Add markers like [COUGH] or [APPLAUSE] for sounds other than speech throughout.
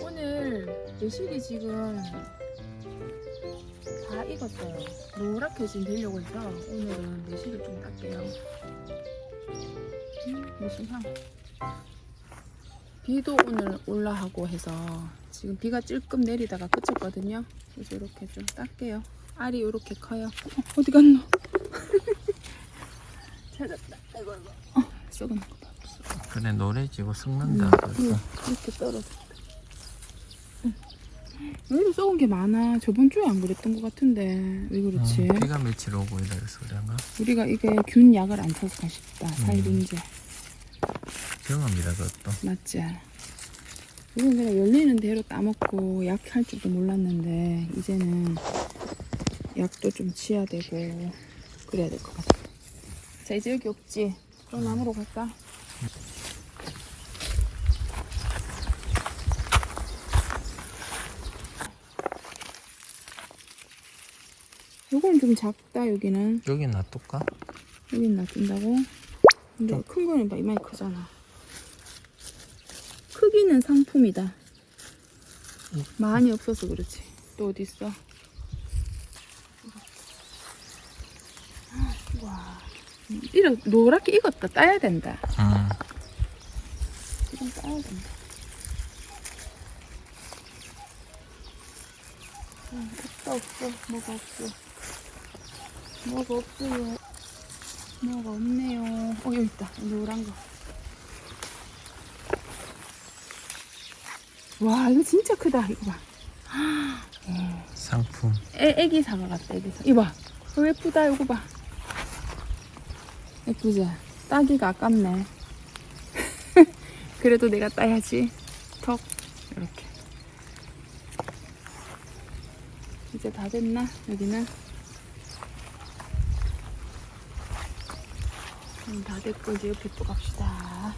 오늘 매실이 지금 다 익었어요. 노랗게 지금 되려고 해서 오늘은 매실을 좀 딸게요. 음, 매실 향. 비도 오늘 올라하고 해서 지금 비가 찔끔 내리다가 그쳤거든요. 그래서 이렇게 좀 딸게요. 알이 이렇게 커요. 어, 어디 갔노? 찾았다. 이거 이거. 어, 썩은 거 봐. 그래 노래 지고 썩는다. 음. 음, 이렇게. 음. 왜 이렇게 썩은 게 많아? 저번 주에 안 그랬던 것 같은데 왜 그렇지? 어, 비가 며칠 오고 이래서 그런가? 우리가 이게 균 약을 안 쳐서 싶다. 살균제 정합니다 그것도. 맞지? 이건 내가 열리는 대로 따먹고 약 할 줄도 몰랐는데 이제는 약도 좀 치야 되고 그래야 될 것 같아. 자 이제 여기 없지? 그럼 나무로 갈까? 요건 좀 작다 여기는 여기 놔둘까? 여긴 놔둔다고? 근데 큰 거는 막 이만히 크잖아. 크기는 상품이다. 많이 없어서 그렇지. 또 어디 있어? 와, 이렇게 노랗게 익었다. 따야 된다. 응. 지금 따야 된다. 음, 없어 없어 뭐가 없어 뭐가 없어요. 뭐가 없네요. 어 여기 있다. 노란 거 와 이거 진짜 크다. 이거 봐. 상품. 애, 애기 사과 같다 애기 사과. 이거 봐. 어, 예쁘다 이거 봐. 예쁘지? 따기가 아깝네. [LAUGHS] 그래도 내가 따야지. 턱. 이렇게. 이제 다 됐나? 여기는 음, 다 됐고 이제 옆에 또 갑시다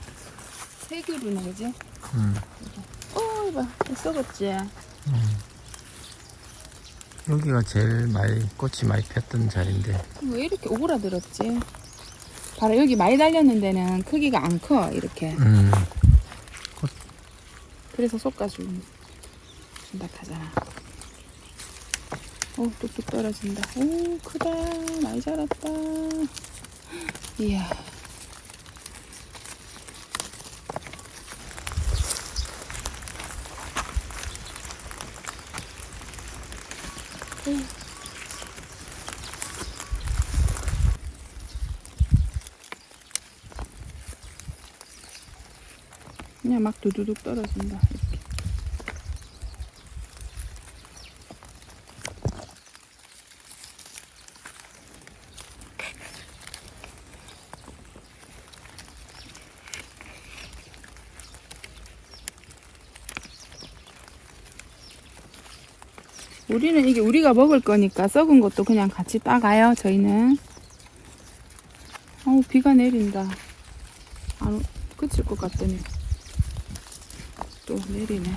세 그루네 그지? 응. 어 이봐 썩었지? 응. 여기가 제일 많이 꽃이 많이 폈던 자리인데. 왜 이렇게 오그라들었지? 바로 여기 많이 달렸는 데는 크기가 안 커 이렇게 음. 그래서 속가지고 심각하잖아 오 뚝뚝 떨어진다 오 크다 많이 자랐다 이야 오. 그냥 막 두두둑 떨어진다 우리는 이게 우리가 먹을 거니까 썩은 것도 그냥 같이 따가요 저희는 어우 비가 내린다 안 그칠 것 같더니 또 내리네.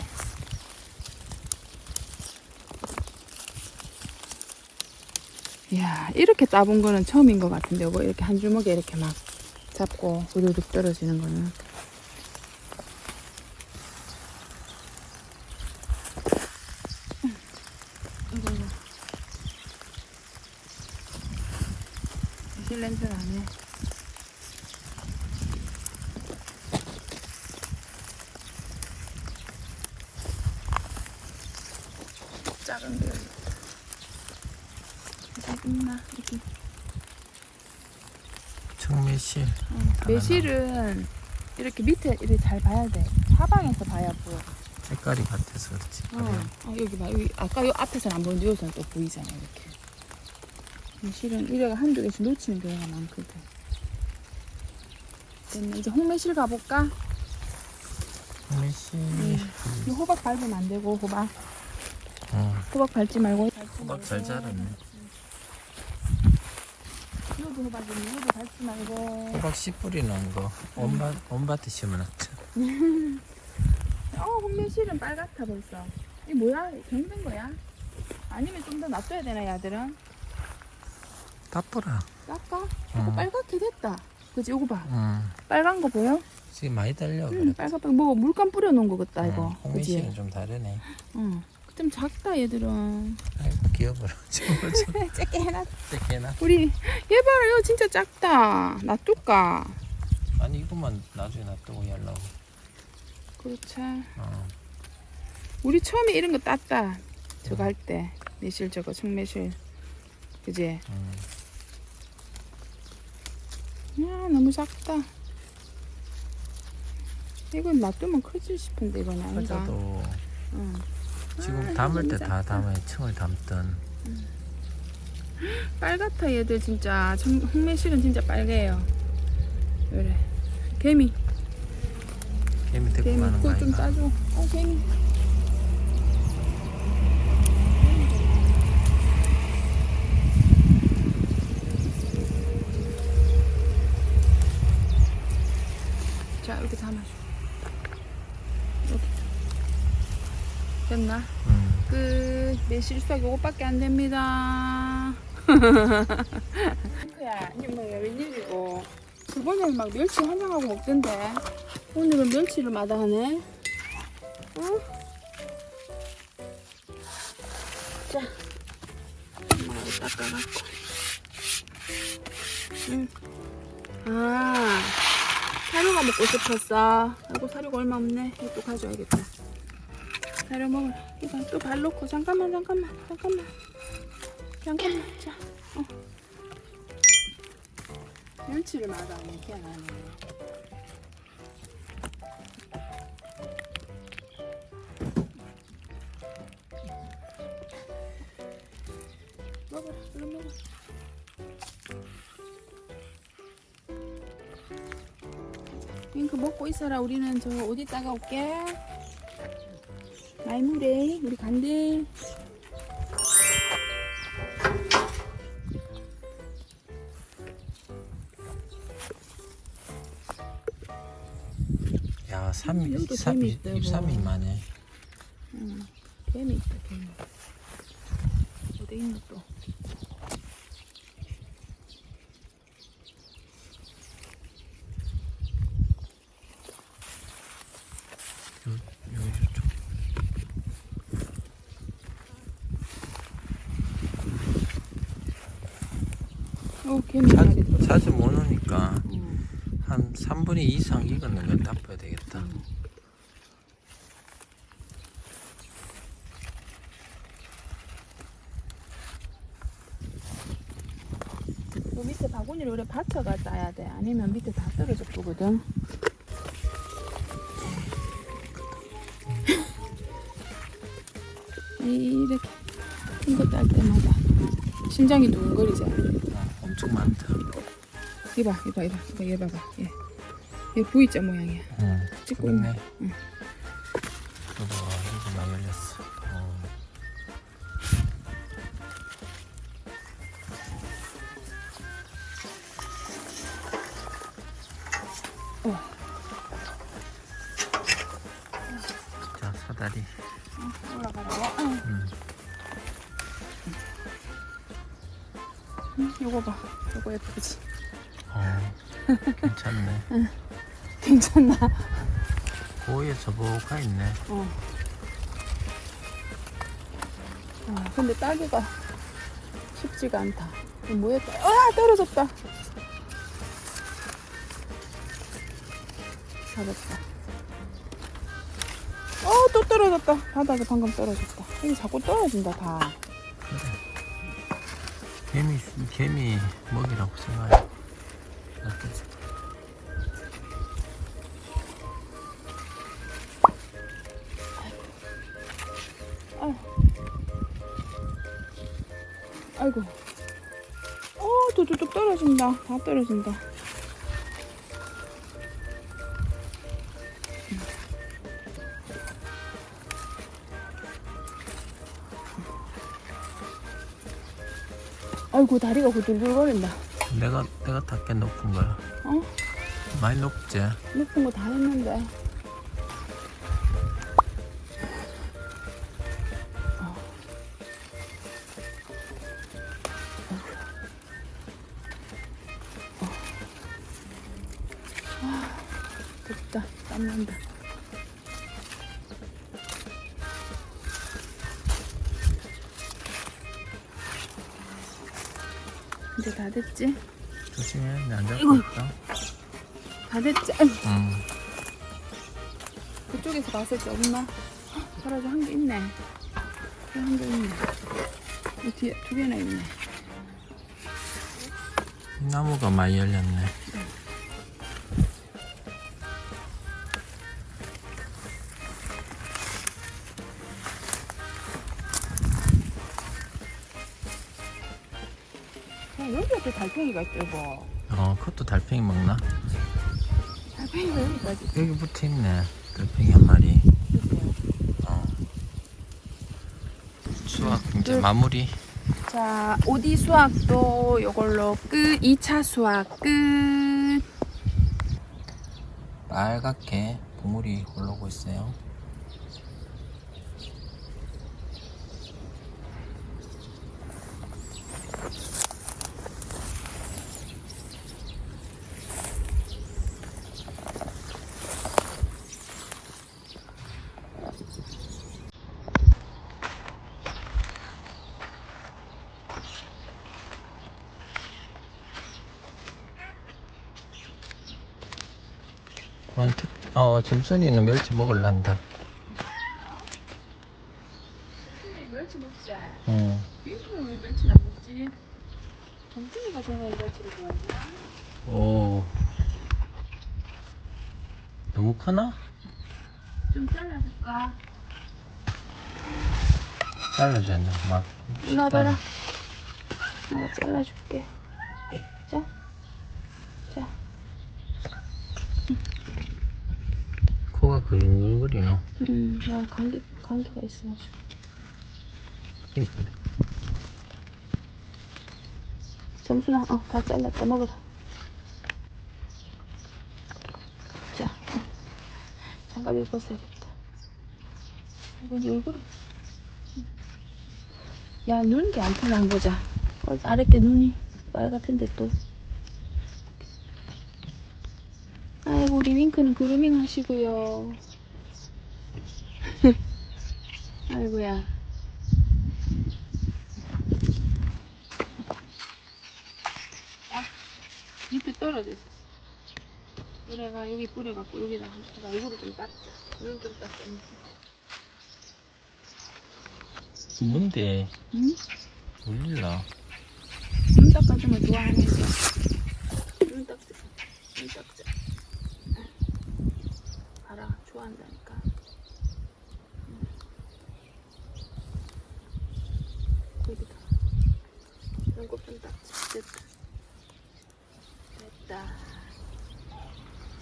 이야, 이렇게 따본 거는 처음인 것 같은데, 이거 이렇게 한 주먹에 이렇게 막 잡고 우두둑 떨어지는 거는. 이거, 이거. 실 냄새 나네. 작은. 여기 있나? 여기. 청매실. 어, 매실은 이렇게 밑에 이렇게 잘 봐야 돼. 사방에서 봐야 보여. 색깔이 같아서 그렇지. 어. 어, 여기 봐. 여기 아까 요 앞에서는 안 보이는데 여기서는 또 보이잖아. 이렇게. 매실은 이래가 한두 개씩 놓치는 경우가 많거든. 됐네. 이제 홍매실 가볼까? 청매실. 음. 이 호박 밟으면 안 되고 호박. 어. 호박 밟지 말고. 호박 잘 자랐네. 이것도 호박이네. 이것도 밟지 말고. 호박 씨 뿌리는 거. 온밭 온밭에 심어놨죠. 어, 홍매실은 빨갛다 벌써. 이 뭐야? 병든 거야? 아니면 좀 더 놔둬야 되나 야들은? 따뿌라. 깎아? 응. 빨갛게 됐다. 그지? 이거 봐. 응. 빨간 거 보여? 지금 많이 달려 응, 그래. 빨갛게 뭐 물감 뿌려 놓은 거 같다 이거. 응, 그지? 홍미씨는 좀 다르네. 응. 좀 작다 얘들은. 아이고 귀여워라. 지금 좀 작게 해놨. 떼게나. 우리 얘 봐라 이거 진짜 작다. 놔둘까? 아니 이것만 나중에 놔두고 yar라고. 그렇지. 어. 우리 처음에 이런 거 땄다. 저거 할 때. 매실 저거 청매실. 그지? 음. 야 너무 작다. 이건 놔두면 커질 싶은데 이건 아닌가? 화자도 응. 지금 아, 담을 때 다. 담에 층을 담던. 빨갛다 얘들 진짜 청, 홍매실은 진짜 빨개요 그래 개미 개미 데리고 개미 가는 거 그거 좀 아닌가? 따줘 어 개미 실수학 요것밖에 안 됩니다. 야, 뭐 웬일이고. 저번에 막 멸치 환장하고 먹던데. 오늘은 멸치를 마다하네. 응? 자. 엄마하고 닦아갖고. 응. 아. 사료가 먹고 싶었어. 아이고, 사료가 얼마 없네. 이거 가져야겠다. 사료 먹어라. 이거 또 발 놓고 잠깐만 잠깐만 잠깐만. 잠깐만 자 어. 멸치를 마다하네 희한하네 먹어라 얼른 먹어. 윙크 먹고 있어라 우리는. 저 어디 다가 올게 말무래 우리 간대 야, 3, 여기도 3, 재미 2, 있다, 이거. 3이 만에. 응 개미 있다 개미 어디 있노 또 요, 여기 저쪽. 어 개미 한 마리 들어 자, 자주 응. 한 3분의 2 이상 익었는 걸 닦아야 되겠다. 그 밑에 바구니를 오래 받쳐가 따야 돼 아니면 밑에 다 떨어져 보거든 [LAUGHS] 이렇게 큰 거 딸 때마다 심장이 두근거리지 어, 엄청 많다. 이봐 이봐 이봐 이거 얘 봐봐 얘, 얘 V자 모양이야 응, 찍고. 있네 응. 이거 봐, 이거 막 열렸어. 어. 어. 자, 사다리. 올라가라고 응. 음. 응, 요거 봐 요거 예쁘지 어, 괜찮네. [LAUGHS] 괜찮나? 고에 저보가 있네. 어. 아, 근데 따기가 쉽지가 않다. 이거 뭐였다? 아, 떨어졌다. 잡았다. 어, 또 떨어졌다. 바닥에 방금 떨어졌다. 이게 자꾸 떨어진다, 다. 개미, 개미 먹이라고 생각해. 아유. 아이고. 어, 뚝뚝뚝 떨어진다. 다 떨어진다. 아이고, 다리가 구들구거린다. 내가, 내가 닦게 높은 거야. 어? 많이 높지? 높은 거 다 했는데. 이제 다 됐지? 조심해, 내안 잡고 있다. 다 됐지? 응. 그쪽에서 봤을 때 없나? 사라져 한 개 있네. 한 개 있네. 이 뒤에 두 개나 있네. 나무가 많이 열렸네. 앞에 달팽이가 있죠, 이거. 어, 그것도 달팽이 먹나? 달팽이가 여기까지. 여기 붙어 있네. 달팽이 한 마리. 있어요. 어. 수학 이제 둘. 마무리. 자, 오디 수학도 이걸로 끝. 2차 수학 끝. 빨갛게 보물이 올라오고 있어요. 원특, 어, 짐순이는 멸치 먹을란다. 멸치 먹자. 응. 빙수는 왜 멸치를 안 먹지? 정준이가 전에 멸치를 좋아하냐? 오. 너무 크나? 좀 잘라줄까? 잘라줘야 돼. 막. 일로 와봐라. 내가 잘라줄게. 자. 자. 코가 그ring그리노. 음, 나 감기, 감기가 있어가지고. 점순아, 어, 다 잘랐다. 먹어라. 자. 어. 장갑을 벗어야겠다. 이거 얼굴이. 야, 눈이 안 편한. 어, 아랫게 눈이 빨갛던데 또. 아이고, 우리 윙크는 그루밍 하시고요. [LAUGHS] 아이고야. 아, 밑에 떨어져 있어. 뿌레가 여기 뿌려갖고 여기다 내가 이거를 좀 땄자. 이걸 좀 땄자. 뭔데? 응? 울릴라. 눈 닦아주면 좋아하는 거. 눈 닦자. 눈 닦자. 봐라, 좋아 한다니까. 응. 여기다. 눈곱 좀 닦자. 됐다. 됐다.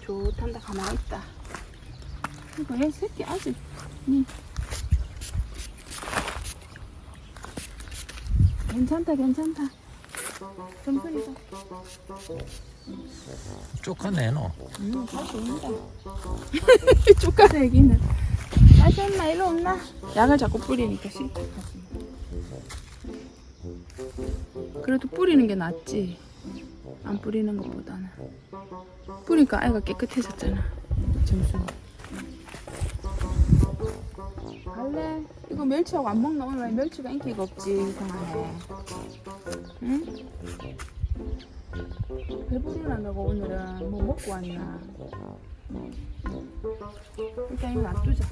좋단다. 가만히 있다. 이거 얘 새끼 아직. 응. 괜찮다, 괜찮다. 점순이다. 쪽하네, 너. 음, 다시 온다. 쪼까내기는. 다시 온나, 일로 온나. 약을 자꾸 뿌리니까 싫다. 그래도 뿌리는 게 낫지. 안 뿌리는 것보다는. 뿌리니까 아이가 깨끗해졌잖아. 점수. 갈래? 이거 멸치하고 안 먹나? 오늘 멸치가 인기가 없지. 이상하네. 응? 배부르나 너가 오늘은 뭐 먹고 왔나? 일단 이거 놔두자.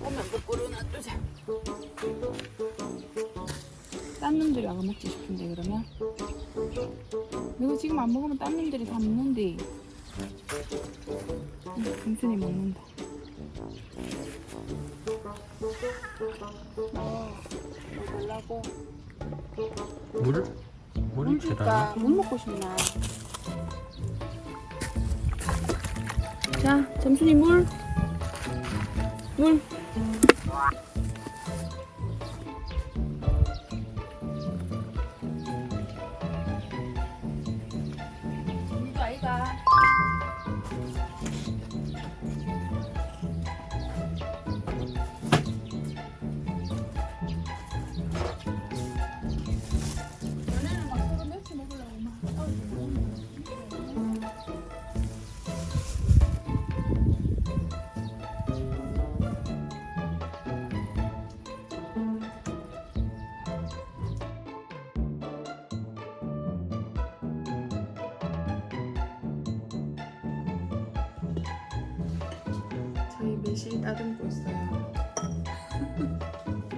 오면 거꾸로 놔두자. 딴 놈들이 와가 먹지 싶은데 그러면? 이거 지금 안 먹으면 딴 놈들이 다 먹는데. 응, 금순이 먹는다. 어, 뭐 달라고? 물? 물이 물 줄까? 물 먹고 싶나? 자, 점순이 물. 물. Namaste.